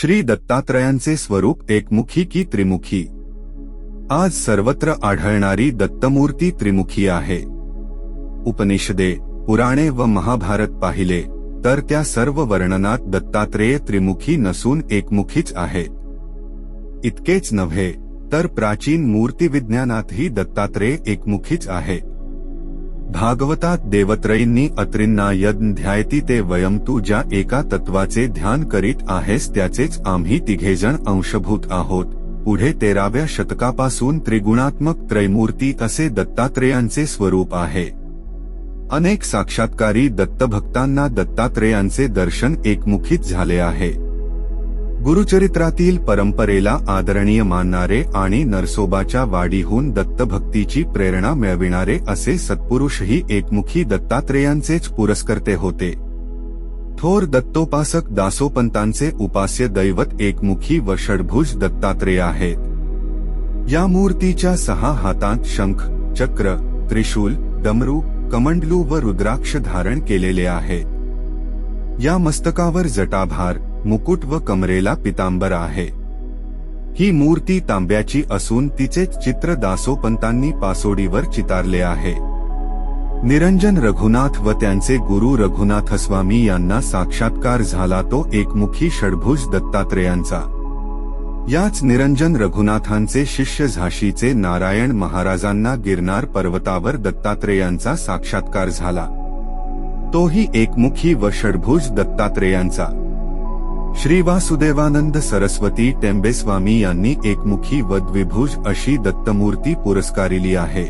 श्री दत्तात्रयांचे स्वरूप एकमुखी की त्रिमुखी? आज सर्वत्र आढळणारी दत्तमूर्ती त्रिमुखी आहे. उपनिषदे पुराणे व महाभारत पाहिले तर त्या सर्व वर्णनात दत्तात्रेय त्रिमुखी नसून एकमुखीच आहे इतकेच नव्हे तर प्राचीन मूर्तिविज्ञानातही दत्तात्रेय एकमुखीच आहे. भागवतात देवत्रयींनी अत्रींना यज्ञ ध्यायती ते वयम तू ज्या एका तत्वाचे ध्यान करीत आहेस त्याचेच आम्ही तिघेजण अंशभूत आहोत. पुढे तेराव्या शतकापासून त्रिगुणात्मक त्रैमूर्ती असे दत्तात्रेयांचे स्वरूप आहे. अनेक साक्षात्कारी दत्तभक्तांना दत्तात्रेयांचे दर्शन एकमुखीत झाले आहे. गुरुचरित्रातील परंपरेला आदरणीय मानणारे आणि नरसोबाच्या वाडीहून दत्तभक्तीची प्रेरणा मिळविणारे असे सत्पुरुषही एकमुखी दत्तात्रेयांचेच पुरस्कर्ते होते. थोर दत्तोपासक दासोपंतांचे उपास्य दैवत एकमुखी व षडभुज दत्तात्रेय आहेत. या मूर्तीच्या सहा हातांत शंख चक्र त्रिशूल डमरू कमंडलू व रुद्राक्ष धारण केलेले आहे या मस्तकावर जटाभार मुकुट व कमरेला पितांबर आहे. ही मूर्ती तांब्याची असून तिचे चित्र दासोपंतांनी पासोडीवर चितारले आहे. निरंजन रघुनाथ व त्यांचे गुरु रघुनाथस्वामी यांना साक्षात्कार झाला तो एकमुखी षडभुज दत्तात्रेयांचा. याच निरंजन रघुनाथांचे शिष्य झाशीचे नारायण महाराजांना गिरनार पर्वतावर दत्तात्रेयांचा साक्षात्कार झाला. तोही एकमुखी व षडभुज दत्तात्रेयांचा. श्री वासुदेवानंद सरस्वती टेंबेस्वामी यांनी एकमुखी व द्विभुज अशी दत्तमूर्ती पुरस्कारिली आहे.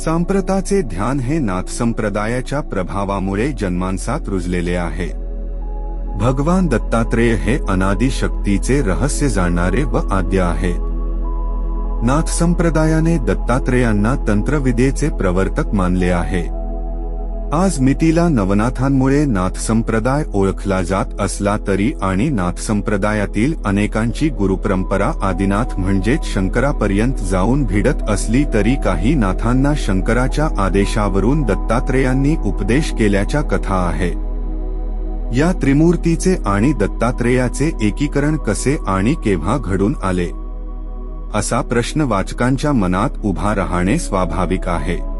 सांप्रताचे ध्यान हे नाथसंप्रदायाच्या प्रभावामुळे जन्मांसात रुजलेले आहे. भगवान दत्तात्रेय हे अनादी शक्तीचे रहस्य जाणणारे व आद्य आहे. नाथसंप्रदायाने दत्तात्रेयांना तंत्रविद्येचे प्रवर्तक मानले आहे. आज मितीला नवनाथांमुळे नाथ संप्रदाय ओळखला जात असला तरी आणि नाथ संप्रदायातील अनेकांची गुरुपरंपरा आदिनाथ म्हणजेच शंकरापर्यंत जाऊन भिडत असली तरी काही नाथांना शंकराच्या आदेशावरून दत्तात्रेयांनी उपदेश केल्याच्या कथा आहे. या त्रिमूर्तीचे आणि दत्तात्रेयाचे एकीकरण कसे आणि केव्हा घडून आले? असा प्रश्न वाचकांच्या मनात उभा राहणे स्वाभाविक आहे.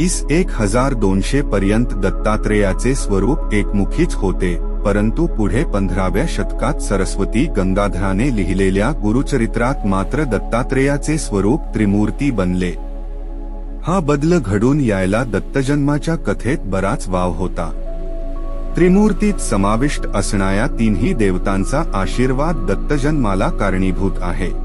इस एक हजार दोनशे पर्यंत दत्तात्रेयाचे स्वरूप एकमुखीच होते परंतु पुढे पंधराव्या शतकात सरस्वती गंगाधराने लिहिलेल्या गुरुचरित्रात मात्र दत्तात्रेयाचे स्वरूप त्रिमूर्ती बनले. हा बदल घडून यायला दत्तजन्माच्या कथेत बराच वाव होता. त्रिमूर्तीत समाविष्ट असणाऱ्या तीनही देवतांचा आशीर्वाद दत्तजन्माला कारणीभूत आहे.